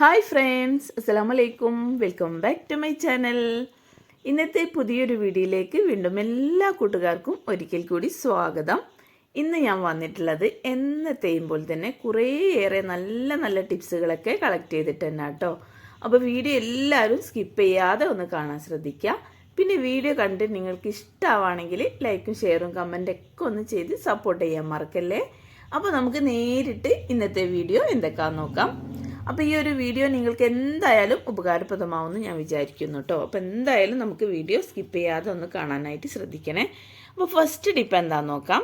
Hi friends അസ്സലാമു അലൈക്കും welcome back to my channel ഇന്നത്തെ പുതിയൊരു വീഡിയോയിലേക്ക് വീണ്ടും എല്ലാ കൂട്ടുകാർക്കും ഒരിക്കൽ കൂടി സ്വാഗതം. ഇന്ന് ഞാൻ വന്നിട്ടുള്ളത് എന്നത്തെയും പോലെ തന്നെ കുറേയേറെ നല്ല നല്ല ടിപ്സുകളൊക്കെ കളക്ട് ചെയ്തിട്ട് തന്നെ കേട്ടോ അപ്പോൾ വീഡിയോ എല്ലാവരും സ്കിപ്പ് ചെയ്യാതെ ഒന്ന് കാണാൻ ശ്രദ്ധിക്കുക പിന്നെ വീഡിയോ കണ്ട് നിങ്ങൾക്ക് ഇഷ്ടമാണെങ്കിൽ ലൈക്കും ഷെയറും കമന്റൊക്കെ ഒന്ന് ചെയ്ത് സപ്പോർട്ട് ചെയ്യാൻ മറക്കല്ലേ? അപ്പോൾ നമുക്ക് നേരിട്ട് ഇന്നത്തെ വീഡിയോ എന്തൊക്കെയാണെന്ന് നോക്കാം. അപ്പോൾ ഈ ഒരു വീഡിയോ നിങ്ങൾക്ക് എന്തായാലും ഉപകാരപ്രദമാവുമെന്ന് ഞാൻ വിചാരിക്കുന്നു കേട്ടോ അപ്പോൾ എന്തായാലും നമുക്ക് വീഡിയോ സ്കിപ്പ് ചെയ്യാതെ ഒന്ന് കാണാനായിട്ട് ശ്രദ്ധിക്കണേ. അപ്പോൾ ഫസ്റ്റ് ഡിപ്പ് എന്താണെന്ന് നോക്കാം.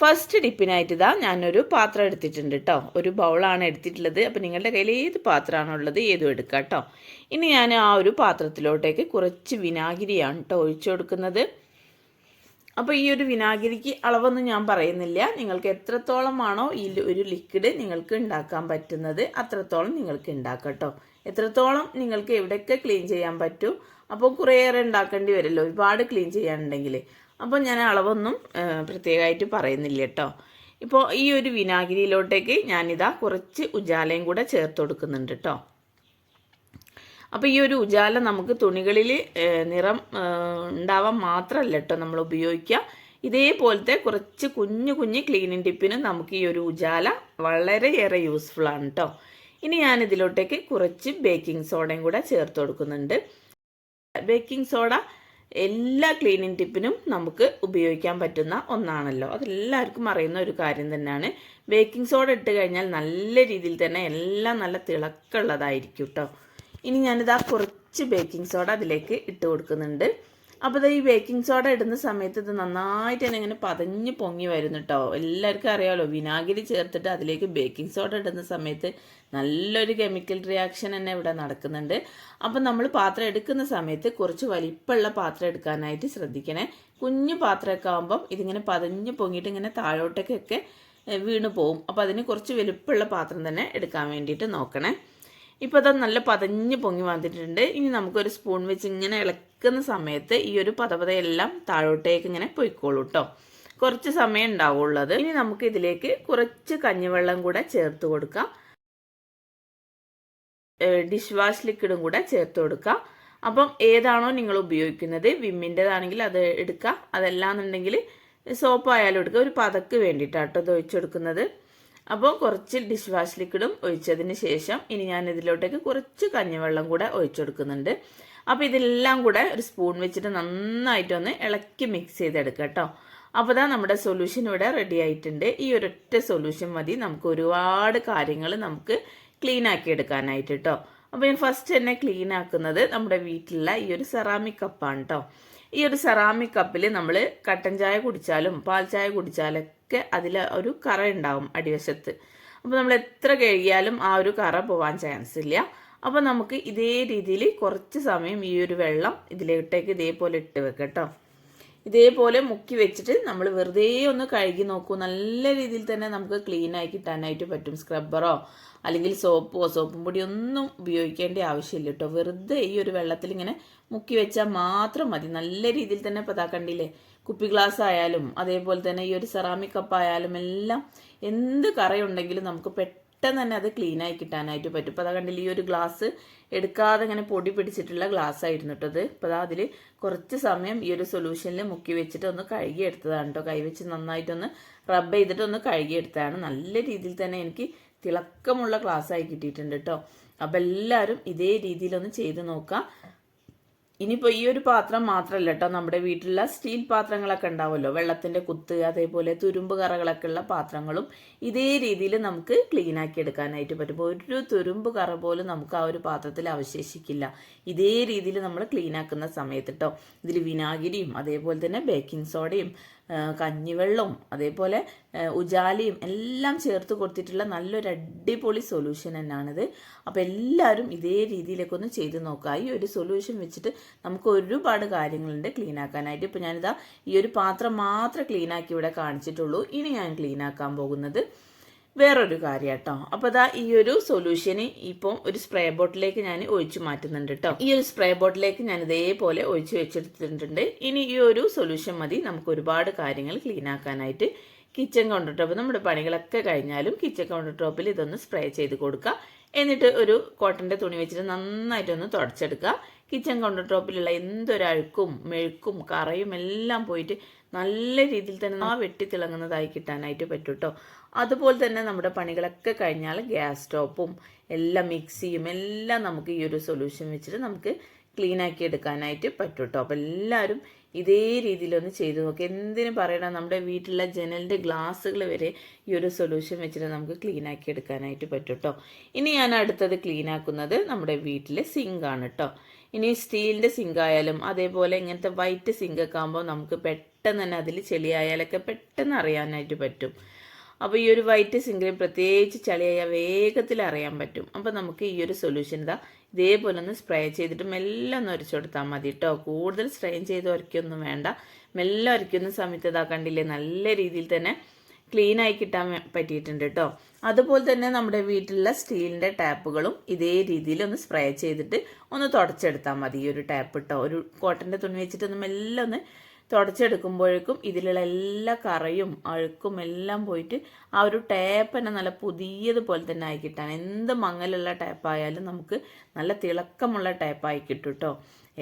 ഫസ്റ്റ് ഡിപ്പിനായിട്ട് ഇതാ ഞാനൊരു പാത്രം എടുത്തിട്ടുണ്ട് കേട്ടോ ഒരു ബൗളാണ് എടുത്തിട്ടുള്ളത്. അപ്പോൾ നിങ്ങളുടെ കയ്യിൽ ഏത് പാത്രമാണോ ഉള്ളത് ഏതും എടുക്കാം കേട്ടോ ഇനി ഞാൻ ആ ഒരു പാത്രത്തിലോട്ടേക്ക് കുറച്ച് വിനാഗിരിയാണ് കേട്ടോ ഒഴിച്ചു കൊടുക്കുന്നത്. അപ്പോൾ ഈ ഒരു വിനാഗിരിക്ക് അളവൊന്നും ഞാൻ പറയുന്നില്ല. നിങ്ങൾക്ക് എത്രത്തോളമാണോ ഈ ഒരു ലിക്വിഡ് നിങ്ങൾക്ക് ഉണ്ടാക്കാൻ പറ്റുന്നത് അത്രത്തോളം നിങ്ങൾക്ക് ഉണ്ടാക്കട്ടോ. എത്രത്തോളം നിങ്ങൾക്ക് എവിടെയൊക്കെ ക്ലീൻ ചെയ്യാൻ പറ്റൂ. അപ്പോൾ കുറേയേറെ ഉണ്ടാക്കേണ്ടി വരുമല്ലോ. ഒരുപാട് ക്ലീൻ ചെയ്യാനുണ്ടെങ്കിൽ. അപ്പോൾ ഞാൻ അളവൊന്നും പ്രത്യേകമായിട്ട് പറയുന്നില്ല കേട്ടോ. ഇപ്പോൾ ഈ ഒരു വിനാഗിരിയിലോട്ടേക്ക് ഞാനിതാ കുറച്ച് ഉജാലയും കൂടെ ചേർത്ത് കൊടുക്കുന്നുണ്ട് കേട്ടോ. അപ്പോൾ ഈ ഒരു ഉജാല നമുക്ക് തുണികളിൽ നിറം ഉണ്ടാവാൻ മാത്രമല്ല കേട്ടോ നമ്മൾ ഉപയോഗിക്കുക ഇതേപോലത്തെ കുറച്ച് കുഞ്ഞു കുഞ്ഞു ക്ലീനിങ് ടിപ്പിന് നമുക്ക് ഈ ഒരു ഉജാല വളരെയേറെ യൂസ്ഫുൾ ആണ് കേട്ടോ ഇനി ഞാൻ ഇതിലോട്ടേക്ക് കുറച്ച് ബേക്കിംഗ് സോഡയും കൂടെ ചേർത്ത് കൊടുക്കുന്നുണ്ട്. ബേക്കിംഗ് സോഡ എല്ലാ ക്ലീനിങ് ടിപ്പിനും നമുക്ക് ഉപയോഗിക്കാൻ പറ്റുന്ന ഒന്നാണല്ലോ. അതെല്ലാവർക്കും അറിയുന്ന ഒരു കാര്യം തന്നെയാണ്. ബേക്കിംഗ് സോഡ ഇട്ട് കഴിഞ്ഞാൽ നല്ല രീതിയിൽ തന്നെ എല്ലാം നല്ല തിളക്കമുള്ളതായിരിക്കും കേട്ടോ ഇനി ഞാനിതാ കുറച്ച് ബേക്കിംഗ് സോഡ അതിലേക്ക് ഇട്ട് കൊടുക്കുന്നുണ്ട്. അപ്പോൾ ഈ ബേക്കിംഗ് സോഡ ഇടുന്ന സമയത്ത് ഇത് നന്നായിട്ട് തന്നെ ഇങ്ങനെ പതഞ്ഞ് പൊങ്ങി വരുന്നു കേട്ടോ എല്ലാവർക്കും അറിയാമല്ലോ വിനാഗിരി ചേർത്തിട്ട് അതിലേക്ക് ബേക്കിംഗ് സോഡ ഇടുന്ന സമയത്ത് നല്ലൊരു കെമിക്കൽ റിയാക്ഷൻ തന്നെ ഇവിടെ നടക്കുന്നുണ്ട്. അപ്പം നമ്മൾ പാത്രം എടുക്കുന്ന സമയത്ത് കുറച്ച് വലിപ്പമുള്ള പാത്രം എടുക്കാനായിട്ട് ശ്രദ്ധിക്കണേ. കുഞ്ഞു പാത്രമൊക്കെ ആകുമ്പം ഇതിങ്ങനെ പതഞ്ഞ് പൊങ്ങിയിട്ട് ഇങ്ങനെ താഴോട്ടേക്കൊക്കെ വീണ് പോവും. അപ്പോൾ അതിന് കുറച്ച് വലുപ്പമുള്ള പാത്രം തന്നെ എടുക്കാൻ വേണ്ടിയിട്ട് നോക്കണേ. ഇപ്പോൾ അത് നല്ല പതഞ്ഞ് പൊങ്ങി വന്നിട്ടുണ്ട്. ഇനി നമുക്കൊരു സ്പൂൺ വെച്ച് ഇങ്ങനെ ഇളക്കുന്ന സമയത്ത് ഈ ഒരു പതപതയെല്ലാം താഴോട്ടേക്ക് ഇങ്ങനെ പൊയ്ക്കോളൂ കേട്ടോ കുറച്ച് സമയം ഉണ്ടാവുള്ളത്. ഇനി നമുക്ക് ഇതിലേക്ക് കുറച്ച് കഞ്ഞിവെള്ളം കൂടെ ചേർത്ത് കൊടുക്കാം. ഡിഷ് വാഷ് ലിക്വിഡും കൂടെ ചേർത്ത് കൊടുക്കാം. അപ്പം ഏതാണോ നിങ്ങൾ ഉപയോഗിക്കുന്നത് വിമ്മിന്റെതാണെങ്കിൽ അത് എടുക്കുക അതല്ലാന്നുണ്ടെങ്കിൽ സോപ്പ് ആയാലും എടുക്കുക ഒരു പതക്ക് വേണ്ടിയിട്ടാട്ടോ ഇത് ഒഴിച്ചെടുക്കുന്നത് അപ്പോൾ കുറച്ച് ഡിഷ് വാഷ് ലിക്വിഡും ഒഴിച്ചതിന് ശേഷം ഇനി ഞാൻ ഇതിലോട്ടേക്ക് കുറച്ച് കഞ്ഞിവെള്ളം കൂടെ ഒഴിച്ചു കൊടുക്കുന്നുണ്ട്. അപ്പോൾ ഇതെല്ലാം കൂടെ ഒരു സ്പൂൺ വെച്ചിട്ട് നന്നായിട്ടൊന്ന് ഇളക്കി മിക്സ് ചെയ്തെടുക്കുക കേട്ടോ. അപ്പോൾ ഇതാ നമ്മുടെ സൊല്യൂഷൻ ഇവിടെ റെഡി ആയിട്ടുണ്ട്. ഈ ഒരൊറ്റ സൊല്യൂഷൻ മതി. നമുക്ക് ഒരുപാട് കാര്യങ്ങൾ നമുക്ക് ക്ലീൻ ആക്കി എടുക്കാനായിട്ട് കേട്ടോ. അപ്പോൾ ഞാൻ ഫസ്റ്റ് തന്നെ ക്ലീൻ ആക്കുന്നത് നമ്മുടെ വീട്ടിലുള്ള ഈ ഒരു സെറാമിക് കപ്പാണ് കേട്ടോ. ഈ ഒരു സെറാമിക് കപ്പിൽ നമ്മൾ കട്ടൻ ചായ കുടിച്ചാലും പാൽ ചായ കുടിച്ചാലൊക്കെ അതിൽ ഒരു കറ ഉണ്ടാവും അടിവശത്ത്. അപ്പോൾ നമ്മൾ എത്ര കഴുകിയാലും ആ ഒരു കറ പോകാൻ ചാൻസ് ഇല്ല. അപ്പോൾ നമുക്ക് ഇതേ രീതിയിൽ കുറച്ച് സമയം ഈ ഒരു വെള്ളം ഇതിലോട്ടേക്ക് ഇതേപോലെ ഇട്ട് വെക്കട്ടോ ഇതേപോലെ മുക്കി വെച്ചിട്ട് നമ്മൾ വെറുതെ ഒന്ന് കഴുകി നോക്കൂ. നല്ല രീതിയിൽ തന്നെ നമുക്ക് ക്ലീൻ ആയി കിട്ടാനായിട്ട് പറ്റും. സ്ക്രബ്ബറോ അല്ലെങ്കിൽ സോപ്പോ സോപ്പും പൊടി ഒന്നും ഉപയോഗിക്കേണ്ട ആവശ്യമില്ല കേട്ടോ. വെറുതെ ഈ ഒരു വെള്ളത്തിൽ ഇങ്ങനെ മുക്കി വെച്ചാൽ മാത്രം മതി. നല്ല രീതിയിൽ തന്നെ ഇപ്പോൾ കണ്ടില്ലേ കുപ്പി ഗ്ലാസ് ആയാലും അതേപോലെ തന്നെ ഈ ഒരു സെറാമിക് കപ്പ് ആയാലും എല്ലാം എന്ത് കറയുണ്ടെങ്കിലും നമുക്ക് പെട്ടെന്ന് തന്നെ അത് ക്ലീൻ ആയി കിട്ടാനായിട്ട് പറ്റും. അപ്പോൾ അതാ കണ്ടില്ല ഈ ഒരു ഗ്ലാസ് എടുക്കാതെ ഇങ്ങനെ പൊടി പിടിച്ചിട്ടുള്ള ഗ്ലാസ് ആയിരുന്നു കേട്ടോ അത്. അപ്പോൾ അതാ അതിൽ കുറച്ച് സമയം ഈ ഒരു സൊല്യൂഷനിൽ മുക്കി വെച്ചിട്ട് ഒന്ന് കഴുകി എടുത്തതാണ് കേട്ടോ കൈവച്ച് നന്നായിട്ടൊന്ന് റബ്ബ് ചെയ്തിട്ട് ഒന്ന് കഴുകി എടുത്തതാണ് നല്ല രീതിയിൽ തന്നെ എനിക്ക് തിളക്കമുള്ള ഗ്ലാസ് ആയി കിട്ടിയിട്ടുണ്ട് കേട്ടോ. അപ്പം എല്ലാവരും ഇതേ രീതിയിലൊന്ന് ചെയ്ത് നോക്കാം. ഇനിയിപ്പോൾ ഈ ഒരു പാത്രം മാത്രമല്ല കേട്ടോ നമ്മുടെ വീട്ടിലുള്ള സ്റ്റീൽ പാത്രങ്ങളൊക്കെ ഉണ്ടാവുമല്ലോ. വെള്ളത്തിന്റെ കുത്ത് അതേപോലെ തുരുമ്പ് കറകളൊക്കെ ഉള്ള പാത്രങ്ങളും ഇതേ രീതിയിൽ നമുക്ക് ക്ലീൻ ആക്കി എടുക്കാനായിട്ട് പറ്റും. ഒരു തുരുമ്പ് കറ പോലും നമുക്ക് ആ ഒരു പാത്രത്തിൽ അവശേഷിക്കില്ല. ഇതേ രീതിയിൽ നമ്മൾ ക്ലീൻ ആക്കുന്ന സമയത്ത് കേട്ടോ ഇതിൽ വിനാഗിരിയും അതേപോലെ തന്നെ ബേക്കിംഗ് സോഡയും കഞ്ഞിവെള്ളവും അതേപോലെ ഉജാലിയും എല്ലാം ചേർത്ത് കൊടുത്തിട്ടുള്ള നല്ലൊരു അടിപൊളി സൊല്യൂഷൻ തന്നെയാണിത് അപ്പോൾ എല്ലാവരും ഇതേ രീതിയിലൊക്കെ ഒന്ന് ചെയ്ത് നോക്കുക. ഈ ഒരു സൊല്യൂഷൻ വെച്ചിട്ട് നമുക്ക് ഒരുപാട് കാര്യങ്ങളുണ്ട് ക്ലീൻ ആക്കാനായിട്ട്. ഇപ്പോൾ ഞാനിതാ ഈ ഒരു പാത്രം മാത്രം ക്ലീൻ ആക്കി ഇവിടെ കാണിച്ചിട്ടുള്ളൂ. ഇനി ഞാൻ ക്ലീൻ ആക്കാൻ പോകുന്നത് വേറൊരു കാര്യം കേട്ടോ അപ്പോൾ അതാ ഈ ഒരു സൊല്യൂഷന് ഇപ്പോൾ ഒരു സ്പ്രേ ബോട്ടിലേക്ക് ഞാൻ ഒഴിച്ചു മാറ്റുന്നുണ്ട് കേട്ടോ ഈ ഒരു സ്പ്രേ ബോട്ടിലേക്ക് ഞാൻ ഇതേപോലെ ഒഴിച്ചു വെച്ചെടുത്തിട്ടുണ്ട് ഇനി ഈ ഒരു സൊല്യൂഷൻ മതി. നമുക്ക് ഒരുപാട് കാര്യങ്ങൾ ക്ലീൻ ആക്കാനായിട്ട് കിച്ചൺ കൗണ്ടർ ടോപ്പ് നമ്മുടെ പണികളൊക്കെ കഴിഞ്ഞാലും കിച്ചൺ കൗണ്ടർ ടോപ്പിൽ ഇതൊന്ന് സ്പ്രേ ചെയ്ത് കൊടുക്കുക എന്നിട്ട് ഒരു കോട്ടന്റെ തുണി വെച്ചിട്ട് നന്നായിട്ടൊന്ന് തുടച്ചെടുക്കുക കിച്ചൺ കൗണ്ടർ ടോപ്പിലുള്ള എന്തൊരഴുക്കും മെഴുക്കും കറയും എല്ലാം പോയിട്ട് നല്ല രീതിയിൽ തന്നെ ആ വെട്ടിത്തിളങ്ങുന്നതായി കിട്ടാനായിട്ട് പറ്റും കേട്ടോ അതുപോലെ തന്നെ നമ്മുടെ പണികളൊക്കെ കഴിഞ്ഞാൽ ഗ്യാസ് സ്റ്റോപ്പും എല്ലാം മിക്സിയും എല്ലാം നമുക്ക് ഈ ഒരു സൊല്യൂഷൻ വെച്ചിട്ട് നമുക്ക് ക്ലീൻ ആക്കി എടുക്കാനായിട്ട് പറ്റും കേട്ടോ അപ്പോൾ എല്ലാവരും ഇതേ രീതിയിലൊന്ന് ചെയ്തു നോക്കുക എന്തിനു പറയണം? നമ്മുടെ വീട്ടിലെ ജനലിന്റെ ഗ്ലാസ്സുകൾ വരെ ഈ ഒരു സൊല്യൂഷൻ വെച്ചിട്ട് നമുക്ക് ക്ലീൻ ആക്കി എടുക്കാനായിട്ട് പറ്റും കേട്ടോ ഇനി ഞാൻ അടുത്തത് ക്ലീൻ ആക്കുന്നത് നമ്മുടെ വീട്ടിലെ സിങ്കാണ് കേട്ടോ ഇനി സ്റ്റീലിന്റെ സിങ്ക് ആയാലും അതേപോലെ ഇങ്ങനത്തെ വൈറ്റ് സിങ്ക് ഒക്കെ ആകുമ്പോൾ നമുക്ക് പെട്ടെന്ന് തന്നെ അതിൽ ചെളിയായാലൊക്കെ പെട്ടെന്ന് അറിയാനായിട്ട് പറ്റും. അപ്പോൾ ഈ ഒരു വൈറ്റ് സിങ്കിൽ പ്രത്യേകിച്ച് ചളിയായാൽ വേഗത്തിൽ അറിയാൻ പറ്റും. അപ്പോൾ നമുക്ക് ഈ ഒരു സൊല്യൂഷൻ ഇതാ ഇതേപോലെ ഒന്ന് സ്പ്രേ ചെയ്തിട്ട് മെല്ലെ ഒന്ന് ഉരച്ചു കൊടുത്താൽ മതി കേട്ടോ കൂടുതൽ സ്ട്രെയിൻ ചെയ്ത് ഉരക്കൊന്നും വേണ്ട. മെല്ലെ ഉരയ്ക്കുന്ന സമയത്ത് ഇതാ കണ്ടില്ലേ നല്ല രീതിയിൽ തന്നെ ക്ലീൻ ആയി കിട്ടാൻ പറ്റിയിട്ടുണ്ട് കേട്ടോ അതുപോലെ തന്നെ നമ്മുടെ വീട്ടിലുള്ള സ്റ്റീലിന്റെ ടാപ്പുകളും ഇതേ രീതിയിൽ ഒന്ന് സ്പ്രേ ചെയ്തിട്ട് ഒന്ന് തുടച്ചെടുത്താൽ മതി. ഈ ഒരു ടാപ്പ് ഇട്ടോ ഒരു കോട്ടന്റെ തുണി വെച്ചിട്ട് ഒന്ന് മെല്ലെ ഒന്ന് തുടച്ചെടുക്കുമ്പോഴേക്കും ഇതിലുള്ള എല്ലാ കറയും അഴുക്കും എല്ലാം പോയിട്ട് ആ ഒരു ടാപ്പ് തന്നെ നല്ല പുതിയതുപോലെ തന്നെ ആയി കിട്ടാൻ. എന്ത് മങ്ങലുള്ള ടാപ്പായാലും നമുക്ക് നല്ല തിളക്കമുള്ള ടാപ്പായി കിട്ടും കേട്ടോ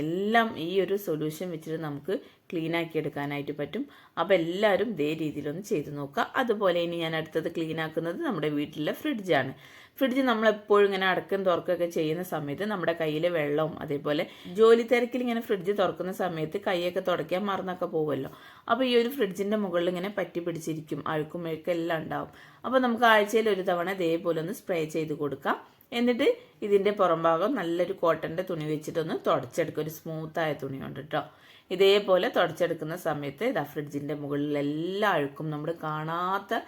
എല്ലാം ഈ ഒരു സൊല്യൂഷൻ വെച്ചിട്ട് നമുക്ക് ക്ലീൻ ആക്കി എടുക്കാനായിട്ട് പറ്റും. അപ്പോൾ എല്ലാവരും ഇതേ രീതിയിലൊന്ന് ചെയ്ത് നോക്കുക. അതുപോലെ ഇനി ഞാൻ അടുത്തത് ക്ലീൻ ആക്കുന്നത് നമ്മുടെ വീട്ടിലെ ഫ്രിഡ്ജാണ് ഫ്രിഡ്ജ് നമ്മളെപ്പോഴും ഇങ്ങനെ അടക്കം തുറക്കുകയൊക്കെ ചെയ്യുന്ന സമയത്ത് നമ്മുടെ കയ്യിൽ വെള്ളവും അതേപോലെ ജോലി തിരക്കിൽ ഇങ്ങനെ ഫ്രിഡ്ജ് തുറക്കുന്ന സമയത്ത് കൈയൊക്കെ തുടയ്ക്കാൻ മറന്നൊക്കെ പോകുമല്ലോ അപ്പോൾ ഈ ഒരു ഫ്രിഡ്ജിന്റെ മുകളിൽ ഇങ്ങനെ പറ്റി പിടിച്ചിരിക്കും. അഴുക്കും എല്ലാം ഉണ്ടാവും. അപ്പോൾ നമുക്ക് ആഴ്ചയിൽ ഒരു തവണ ഇതേപോലെ ഒന്ന് സ്പ്രേ ചെയ്ത് കൊടുക്കാം. എന്നിട്ട് ഇതിന്റെ പുറംഭാഗം നല്ലൊരു കോട്ടന്റെ തുണി വെച്ചിട്ടൊന്ന് തുടച്ചെടുക്കുക ഒരു സ്മൂത്തായ തുണി കൊണ്ട് കേട്ടോ ഇതേപോലെ തുടച്ചെടുക്കുന്ന സമയത്ത് ഇതാ ഫ്രിഡ്ജിന്റെ മുകളിൽ എല്ലാ അഴുക്കും നമ്മൾ കാണാത്ത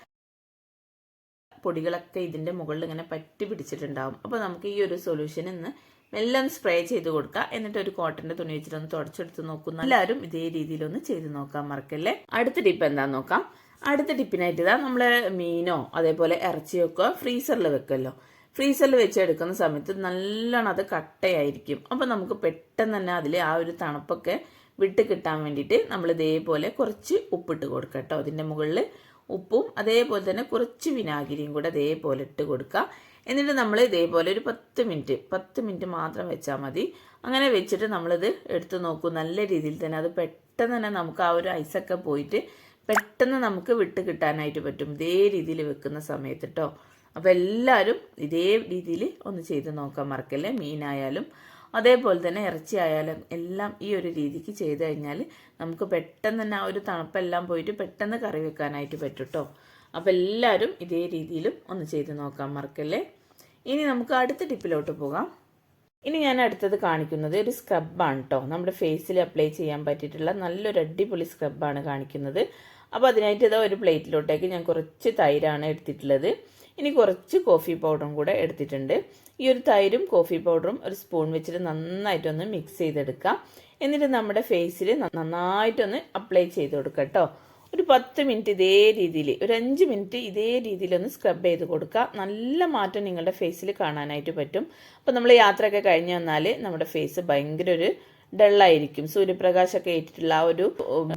പൊടികളൊക്കെ ഇതിന്റെ മുകളിൽ ഇങ്ങനെ പറ്റി പിടിച്ചിട്ടുണ്ടാവും. അപ്പോൾ നമുക്ക് ഈ ഒരു സൊല്യൂഷൻ ഇന്ന് ഒന്ന് സ്പ്രേ ചെയ്ത് കൊടുക്കുക എന്നിട്ട് ഒരു കോട്ടന്റെ തുണി വെച്ചിട്ടൊന്ന് തുടച്ചെടുത്ത് നോക്കുന്ന എല്ലാവരും ഇതേ രീതിയിലൊന്ന് ചെയ്ത് നോക്കാൻ മറക്കല്ലേ? അടുത്ത ടിപ്പ് എന്താന്ന് നോക്കാം. അടുത്ത ടിപ്പിനായിട്ട് ഇതാ നമ്മൾ മീനോ അതേപോലെ ഇറച്ചിയൊക്കെ ഫ്രീസറിൽ വെക്കുമല്ലോ ഫ്രീസറിൽ വെച്ചെടുക്കുന്ന സമയത്ത് നല്ലോണം അത് കട്ടയായിരിക്കും. അപ്പോൾ നമുക്ക് പെട്ടെന്ന് തന്നെ അതിൽ ആ ഒരു തണുപ്പൊക്കെ വിട്ട് കിട്ടാൻ വേണ്ടിയിട്ട് നമ്മൾ ഇതേപോലെ കുറച്ച് ഉപ്പിട്ട് കൊടുക്കുക കേട്ടോ. അതിന്റെ മുകളിൽ ഉപ്പും അതേപോലെ തന്നെ കുറച്ച് വിനാഗിരിയും കൂടെ അതേപോലെ ഇട്ട് കൊടുക്കുക എന്നിട്ട് നമ്മൾ ഇതേപോലെ ഒരു പത്ത് മിനിറ്റ് പത്ത് മിനിറ്റ് മാത്രം വെച്ചാൽ മതി. അങ്ങനെ വെച്ചിട്ട് നമ്മളിത് എടുത്ത് നോക്കും. നല്ല രീതിയിൽ തന്നെ അത് പെട്ടെന്ന് തന്നെ നമുക്ക് ആ ഒരു ഐസൊക്കെ പോയിട്ട് പെട്ടെന്ന് നമുക്ക് വിട്ട് കിട്ടാനായിട്ട് പറ്റും. ഇതേ രീതിയിൽ വെക്കുന്ന സമയത്ത് കേട്ടോ. അപ്പോൾ എല്ലാവരും ഇതേ രീതിയിൽ ഒന്ന് ചെയ്ത് നോക്കാൻ മറക്കല്ലേ? മീനായാലും അതേപോലെ തന്നെ ഇറച്ചി ആയാലും എല്ലാം ഈ ഒരു രീതിക്ക് ചെയ്ത് കഴിഞ്ഞാൽ നമുക്ക് പെട്ടെന്ന് തന്നെ ആ ഒരു തണുപ്പെല്ലാം പോയിട്ട് പെട്ടെന്ന് കറി വെക്കാനായിട്ട് പറ്റും കേട്ടോ അപ്പോൾ എല്ലാവരും ഇതേ രീതിയിലും ഒന്ന് ചെയ്ത് നോക്കാൻ മറക്കല്ലേ? ഇനി നമുക്ക് അടുത്ത ടിപ്പിലോട്ട് പോകാം. ഇനി ഞാൻ അടുത്തത് കാണിക്കുന്നത് ഒരു സ്ക്രബാണ് കേട്ടോ നമ്മുടെ ഫേസിൽ അപ്ലൈ ചെയ്യാൻ പറ്റിയിട്ടുള്ള നല്ലൊരു അടിപൊളി സ്ക്രബാണ് കാണിക്കുന്നത്. അപ്പോൾ അതിനായിട്ട് ഇതാ ഒരു പ്ലേറ്റിലോട്ടേക്ക് ഞാൻ കുറച്ച് തൈരാണ് എടുത്തിട്ടുള്ളത്. ഇനി കുറച്ച് കോഫി പൗഡറും കൂടെ എടുത്തിട്ടുണ്ട്. ഈ ഒരു തൈരും കോഫി പൗഡറും ഒരു സ്പൂൺ വെച്ചിട്ട് നന്നായിട്ടൊന്ന് മിക്സ് ചെയ്തെടുക്കാം. എന്നിട്ട് നമ്മുടെ ഫേസിൽ നന്നായിട്ടൊന്ന് അപ്ലൈ ചെയ്ത് കൊടുക്കുക കേട്ടോ ഒരു പത്ത് മിനിറ്റ് ഇതേ രീതിയിൽ ഒരു അഞ്ച് മിനിറ്റ് ഇതേ രീതിയിൽ ഒന്ന് സ്ക്രബ് ചെയ്ത് കൊടുക്കുക നല്ല മാറ്റം നിങ്ങളുടെ ഫേസിൽ കാണാനായിട്ട് പറ്റും. അപ്പോൾ നമ്മൾ യാത്രയൊക്കെ കഴിഞ്ഞ് വന്നാൽ നമ്മുടെ ഫേസ് ഭയങ്കര ഒരു ഡള്ളായിരിക്കും. സൂര്യപ്രകാശമൊക്കെ ഏറ്റിട്ടുള്ള ആ ഒരു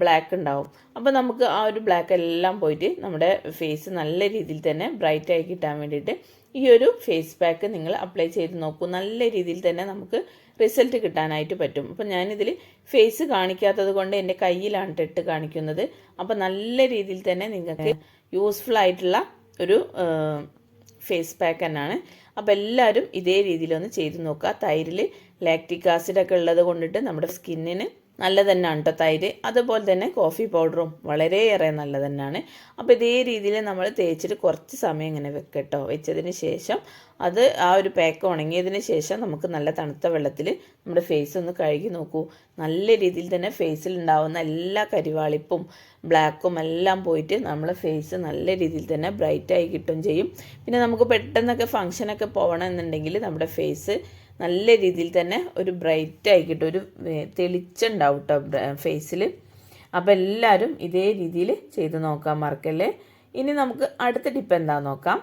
ബ്ലാക്ക് ഉണ്ടാവും. അപ്പോൾ നമുക്ക് ആ ഒരു ബ്ലാക്ക് എല്ലാം പോയിട്ട് നമ്മുടെ ഫേസ് നല്ല രീതിയിൽ തന്നെ ബ്രൈറ്റ് ആയി കിട്ടാൻ വേണ്ടിയിട്ട് ഈ ഒരു ഫേസ് പാക്ക് നിങ്ങൾ അപ്ലൈ ചെയ്ത് നോക്കൂ. നല്ല രീതിയിൽ തന്നെ നമുക്ക് റിസൾട്ട് കിട്ടാനായിട്ട് പറ്റും. അപ്പം ഞാനിതിൽ ഫേസ് കാണിക്കാത്തത് കൊണ്ട് എന്റെ കയ്യിലാണ് ഇട്ട് കാണിക്കുന്നത്. അപ്പം നല്ല രീതിയിൽ തന്നെ നിങ്ങൾക്ക് യൂസ്ഫുൾ ആയിട്ടുള്ള ഒരു ഫേസ് പാക്ക് തന്നെയാണ്. അപ്പോൾ എല്ലാവരും ഇതേ രീതിയിലൊന്ന് ചെയ്ത് നോക്കുക. തൈരിൽ ലാക്റ്റിക് ആസിഡൊക്കെ ഉള്ളത് കൊണ്ടിട്ട് നമ്മുടെ സ്കിന്നിന് നല്ല തന്നെയാണ് കേട്ടോ തൈര്. അതുപോലെ തന്നെ കോഫി പൗഡറും വളരെയേറെ നല്ല തന്നെയാണ് അപ്പോൾ ഇതേ രീതിയിൽ നമ്മൾ തേച്ചിട്ട് കുറച്ച് സമയം ഇങ്ങനെ വെക്കട്ടോ. വെച്ചതിന് ശേഷം അത് ആ ഒരു പാക്ക് ഉണങ്ങിയതിന് ശേഷം നമുക്ക് നല്ല തണുത്ത വെള്ളത്തിൽ നമ്മുടെ ഫേസ് ഒന്ന് കഴുകി നോക്കൂ. നല്ല രീതിയിൽ തന്നെ ഫേസിൽ ഉണ്ടാവുന്ന എല്ലാ കരിവാളിപ്പും ബ്ലാക്കും എല്ലാം പോയിട്ട് നമ്മളെ ഫേസ് നല്ല രീതിയിൽ തന്നെ ബ്രൈറ്റായി കിട്ടും ചെയ്യും. പിന്നെ നമുക്ക് പെട്ടെന്നൊക്കെ ഫങ്ഷനൊക്കെ പോകണമെന്നുണ്ടെങ്കിൽ നമ്മുടെ ഫേസ് നല്ല രീതിയിൽ തന്നെ ഒരു ബ്രൈറ്റ് ആയിക്കിട്ട് ഒരു തെളിച്ചുണ്ടാവും കേട്ടോ ഫേസിൽ അപ്പോൾ എല്ലാവരും ഇതേ രീതിയിൽ ചെയ്ത് നോക്കാൻ മറക്കല്ലേ? ഇനി നമുക്ക് അടുത്ത ടിപ്പ് എന്താണെന്ന് നോക്കാം?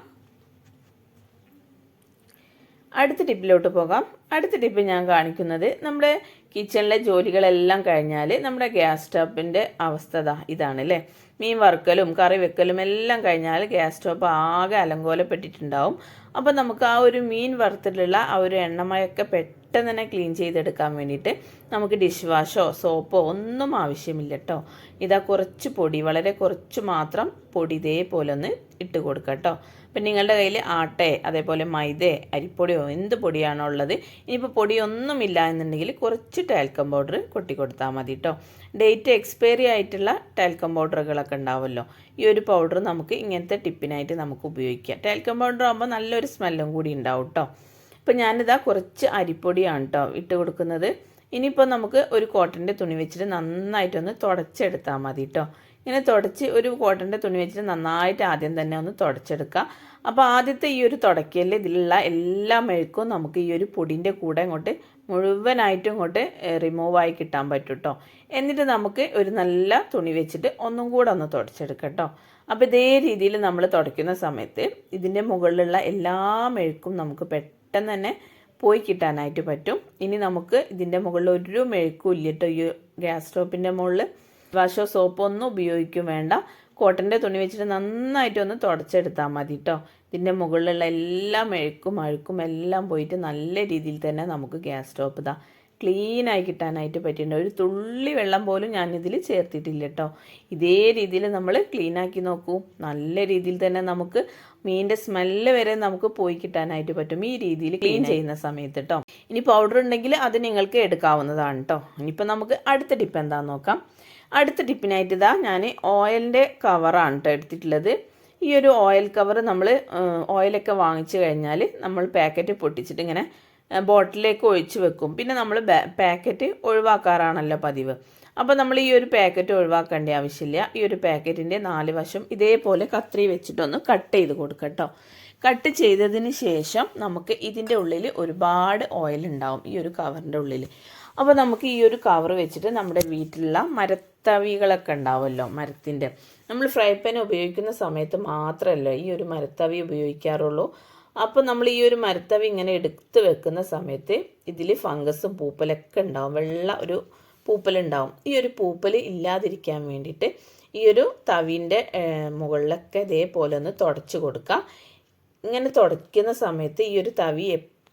അടുത്ത ടിപ്പിലോട്ട് പോകാം. അടുത്ത ടിപ്പ് ഞാൻ കാണിക്കുന്നത് നമ്മുടെ കിച്ചണിലെ ജോലികളെല്ലാം കഴിഞ്ഞാൽ നമ്മുടെ ഗ്യാസ് സ്റ്റോപ്പിന്റെ അവസ്ഥ ഇതാണ് അല്ലേ മീൻ വറുക്കലും കറി വെക്കലും എല്ലാം കഴിഞ്ഞാൽ ഗ്യാസ് സ്റ്റോപ്പ് ആകെ അലങ്കോലപ്പെട്ടിട്ടുണ്ടാവും. അപ്പോൾ നമുക്ക് ആ ഒരു മീൻ വറുത്തിട്ടുള്ള ആ ഒരു എണ്ണമയൊക്കെ പെട്ടെന്ന് തന്നെ ക്ലീൻ ചെയ്തെടുക്കാൻ വേണ്ടിയിട്ട് നമുക്ക് ഡിഷ് വാഷോ സോപ്പോ ഒന്നും ആവശ്യമില്ല കേട്ടോ ഇതാ കുറച്ച് പൊടി വളരെ കുറച്ച് മാത്രം പൊടി ഇതേപോലെ ഒന്ന് ഇട്ട് കൊടുക്കുക കേട്ടോ അപ്പം നിങ്ങളുടെ കയ്യിൽ ആട്ടേ അതേപോലെ മൈദേ അരിപ്പൊടിയോ എന്ത് പൊടിയാണോ ഉള്ളത് ഇനിയിപ്പോൾ പൊടിയൊന്നുമില്ല എന്നുണ്ടെങ്കിൽ കുറച്ച് ടാൽക്കം പൗഡർ കൊട്ടി കൊടുത്താൽ മതി കേട്ടോ ഡേറ്റ് എക്സ്പയറി ആയിട്ടുള്ള ടാൽക്കം പൗഡറുകളൊക്കെ ഉണ്ടാവുമല്ലോ. ഈ ഒരു പൗഡർ നമുക്ക് ഇങ്ങനത്തെ ടിപ്പിനായിട്ട് നമുക്ക് ഉപയോഗിക്കാം. ടാൽക്കം പൗഡർ ആകുമ്പോൾ നല്ലൊരു സ്മെല്ലും കൂടി ഉണ്ടാവും കേട്ടോ ഇപ്പം ഞാനിതാ കുറച്ച് അരിപ്പൊടിയാണ് കേട്ടോ ഇട്ട് കൊടുക്കുന്നത്. ഇനിയിപ്പോൾ നമുക്ക് ഒരു കോട്ടന്റെ തുണി വെച്ചിട്ട് നന്നായിട്ടൊന്ന് തുടച്ചെടുത്താൽ മതി കേട്ടോ ഇങ്ങനെ തുടച്ച് ഒരു കോട്ടന്റെ തുണി വെച്ചിട്ട് നന്നായിട്ട് ആദ്യം തന്നെ ഒന്ന് തുടച്ചെടുക്കുക അപ്പോൾ ആദ്യത്തെ ഈ ഒരു തുടക്കലിൽ ഇതിലുള്ള എല്ലാ മെഴുക്കും നമുക്ക് ഈ ഒരു പൊടിന്റെ കൂടെ ഇങ്ങോട്ട് മുഴുവനായിട്ടും ഇങ്ങോട്ട് റിമൂവായി കിട്ടാൻ പറ്റും കേട്ടോ എന്നിട്ട് നമുക്ക് ഒരു നല്ല തുണി വെച്ചിട്ട് ഒന്നും കൂടെ ഒന്ന് തുടച്ചെടുക്കാം കേട്ടോ അപ്പോൾ ഇതേ രീതിയിൽ നമ്മൾ തുടയ്ക്കുന്ന സമയത്ത് ഇതിന്റെ മുകളിലുള്ള എല്ലാ മെഴുക്കും നമുക്ക് പെട്ടെന്ന് തന്നെ പോയി കിട്ടാനായിട്ട് പറ്റും. ഇനി നമുക്ക് ഇതിന്റെ മുകളിൽ ഒരു മെഴുക്കും ഇല്ല കേട്ടോ ഈ ഗ്യാസ് സ്റ്റോപ്പിന്റെ മുകളിൽ വാഷോ സോപ്പോ ഒന്നും ഉപയോഗിക്കും വേണ്ട. കോട്ടന്റെ തുണി വെച്ചിട്ട് നന്നായിട്ട് ഒന്ന് തുടച്ചെടുത്താൽ മതി കേട്ടോ ഇതിന്റെ മുകളിലുള്ള എല്ലാ മെഴുക്കും അഴുക്കും എല്ലാം പോയിട്ട് നല്ല രീതിയിൽ തന്നെ നമുക്ക് ഗ്യാസ് സ്റ്റോപ്പ് ഇതാ ക്ലീനായി കിട്ടാനായിട്ട് പറ്റിയിട്ടുണ്ട്. ഒരു തുള്ളി വെള്ളം പോലും ഞാനിതിൽ ചേർത്തിട്ടില്ല കേട്ടോ. ഇതേ രീതിയിൽ നമ്മൾ ക്ലീനാക്കി നോക്കൂ. നല്ല രീതിയിൽ തന്നെ നമുക്ക് മീനിന്റെ സ്മെല്ല് വരെ നമുക്ക് പോയി കിട്ടാനായിട്ട് പറ്റും ഈ രീതിയിൽ ക്ലീൻ ചെയ്യുന്ന സമയത്ത് കേട്ടോ ഇനി പൗഡർ ഉണ്ടെങ്കിൽ അത് നിങ്ങൾക്ക് എടുക്കാവുന്നതാണ് കേട്ടോ ഇനിയിപ്പോൾ നമുക്ക് അടുത്ത ടിപ്പ് എന്താണെന്ന് നോക്കാം. അടുത്ത ടിപ്പിനായിട്ട് ഇതാ ഞാൻ ഓയിലിന്റെ കവറാണ് കേട്ടോ എടുത്തിട്ടുള്ളത്. ഈ ഒരു ഓയിൽ കവർ നമ്മൾ ഓയിലൊക്കെ വാങ്ങിച്ചു കഴിഞ്ഞാൽ നമ്മൾ പാക്കറ്റ് പൊട്ടിച്ചിട്ട് ഇങ്ങനെ ബോട്ടിലേക്ക് ഒഴിച്ച് വെക്കും. പിന്നെ നമ്മൾ പാക്കറ്റ് ഒഴിവാക്കാറാണല്ലോ പതിവ്. അപ്പോൾ നമ്മൾ ഈ ഒരു പാക്കറ്റ് ഒഴിവാക്കേണ്ട ആവശ്യമില്ല. ഈ ഒരു പാക്കറ്റിന്റെ നാല് വശം ഇതേപോലെ കത്രി വെച്ചിട്ടൊന്ന് കട്ട് ചെയ്ത് കൊടുക്കട്ടോ കട്ട് ചെയ്തതിന് ശേഷം നമുക്ക് ഇതിന്റെ ഉള്ളിൽ ഒരുപാട് ഓയിൽ ഉണ്ടാവും. ഈ ഒരു കവറിന്റെ ഉള്ളിൽ അപ്പോൾ നമുക്ക് ഈ ഒരു കവർ വെച്ചിട്ട് നമ്മുടെ വീട്ടിലുള്ള മരത്തവികളൊക്കെ ഉണ്ടാവുമല്ലോ മരത്തിന്റെ നമ്മൾ ഫ്രൈ പാൻ ഉപയോഗിക്കുന്ന സമയത്ത് മാത്രമല്ല ഈ ഒരു മരത്തവി ഉപയോഗിക്കാറുള്ളൂ. അപ്പോൾ നമ്മൾ ഈ ഒരു മരത്തവി ഇങ്ങനെ എടുത്ത് വെക്കുന്ന സമയത്ത് ഇതിൽ ഫംഗസും പൂപ്പലൊക്കെ ഉണ്ടാവും വെള്ള ഒരു പൂപ്പലുണ്ടാവും ഈ ഒരു പൂപ്പൽ ഇല്ലാതിരിക്കാൻ വേണ്ടിയിട്ട് ഈ ഒരു തവിന്റെ മുകളിലൊക്കെ ഇതേപോലെ ഒന്ന് തുടച്ച് കൊടുക്കുക. ഇങ്ങനെ തുടയ്ക്കുന്ന സമയത്ത് ഈ ഒരു തവി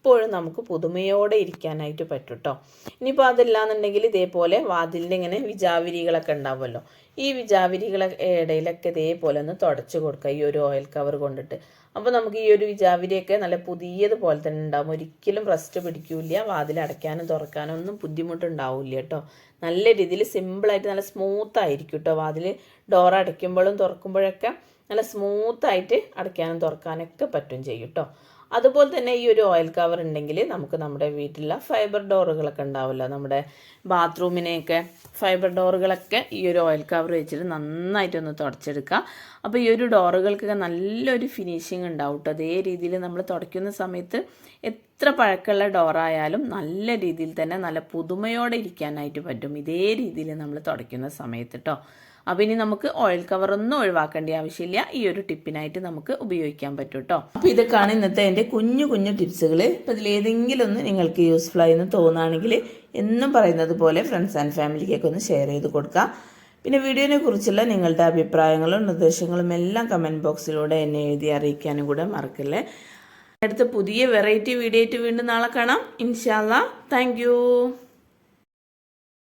എപ്പോഴും നമുക്ക് പുതുമയോടെ ഇരിക്കാനായിട്ട് പറ്റും കേട്ടോ ഇനിയിപ്പോൾ അതല്ലാന്നുണ്ടെങ്കിൽ ഇതേപോലെ വാതിലിന്റെ ഇങ്ങനെ വിജാവിരികളൊക്കെ ഉണ്ടാവുമല്ലോ. ഈ വിജാവിരികളെ ഇടയിലൊക്കെ ഇതേപോലെ ഒന്ന് തുടച്ചു കൊടുക്കുക ഈ ഒരു ഓയിൽ കവർ കൊണ്ടിട്ട്. അപ്പോൾ നമുക്ക് ഈ ഒരു വിജാവിരിയൊക്കെ നല്ല പുതിയതുപോലെ തന്നെ ഉണ്ടാവും. ഒരിക്കലും റസ്റ്റ് പിടിക്കില്ല വാതിൽ അടയ്ക്കാനും തുറക്കാനും ഒന്നും ബുദ്ധിമുട്ടുണ്ടാവില്ല കേട്ടോ. നല്ല രീതിയിൽ സിമ്പിളായിട്ട് നല്ല സ്മൂത്ത് ആയിരിക്കും കേട്ടോ. വാതിൽ ഡോർ അടയ്ക്കുമ്പോഴും തുറക്കുമ്പോഴൊക്കെ നല്ല സ്മൂത്തായിട്ട് അടയ്ക്കാനും തുറക്കാനൊക്കെ പറ്റും ചെയ്യും കേട്ടോ. അതുപോലെ തന്നെ ഈ ഒരു ഓയിൽ കവർ ഉണ്ടെങ്കിൽ നമുക്ക് നമ്മുടെ വീട്ടിലുള്ള ഫൈബർ ഡോറുകളൊക്കെ ഉണ്ടാവുമല്ലോ നമ്മുടെ ബാത്റൂമിനെയൊക്കെ ഫൈബർ ഡോറുകളൊക്കെ ഈ ഒരു ഓയിൽ കവർ വെച്ചിട്ട് നന്നായിട്ടൊന്ന് തുടച്ചെടുക്കുക അപ്പോൾ ഈ ഒരു ഡോറുകൾക്കൊക്കെ നല്ലൊരു ഫിനിഷിങ് ഉണ്ടാവും കേട്ടോ അതേ രീതിയിൽ നമ്മൾ തുടയ്ക്കുന്ന സമയത്ത് എത്ര പഴക്കമുള്ള ഡോറായാലും നല്ല രീതിയിൽ തന്നെ നല്ല പുതുമയോടെ ഇരിക്കാനായിട്ട് പറ്റും. ഇതേ രീതിയിൽ നമ്മൾ തുടയ്ക്കുന്ന സമയത്ത് കേട്ടോ അപ്പോൾ ഇനി നമുക്ക് ഓയിൽ കവറൊന്നും ഒഴിവാക്കേണ്ട ആവശ്യമില്ല. ഈ ഒരു ടിപ്പിനായിട്ട് നമുക്ക് ഉപയോഗിക്കാൻ പറ്റും കേട്ടോ അപ്പോൾ ഇതൊക്കെയാണ് ഇന്നത്തെ എന്റെ കുഞ്ഞു കുഞ്ഞു ടിപ്സുകൾ ഇപ്പോൾ ഇതിലേതെങ്കിലും ഒന്ന് നിങ്ങൾക്ക് യൂസ്ഫുൾ ആയി എന്ന് തോന്നുകയാണെങ്കിൽ എന്നും പറയുന്നത് പോലെ ഫ്രണ്ട്സ് ആൻഡ് ഫാമിലിക്കൊക്കെ ഒന്ന് ഷെയർ ചെയ്ത് കൊടുക്കുക. പിന്നെ വീഡിയോനെ കുറിച്ചുള്ള നിങ്ങളുടെ അഭിപ്രായങ്ങളും നിർദ്ദേശങ്ങളും എല്ലാം കമന്റ് ബോക്സിലൂടെ എന്നെ എഴുതി അറിയിക്കാനും കൂടെ മറക്കല്ലേ. അടുത്ത പുതിയ വെറൈറ്റി വീഡിയോ ആയിട്ട് വീണ്ടും നാളെ കാണാം. ഇൻഷാല്ല താങ്ക്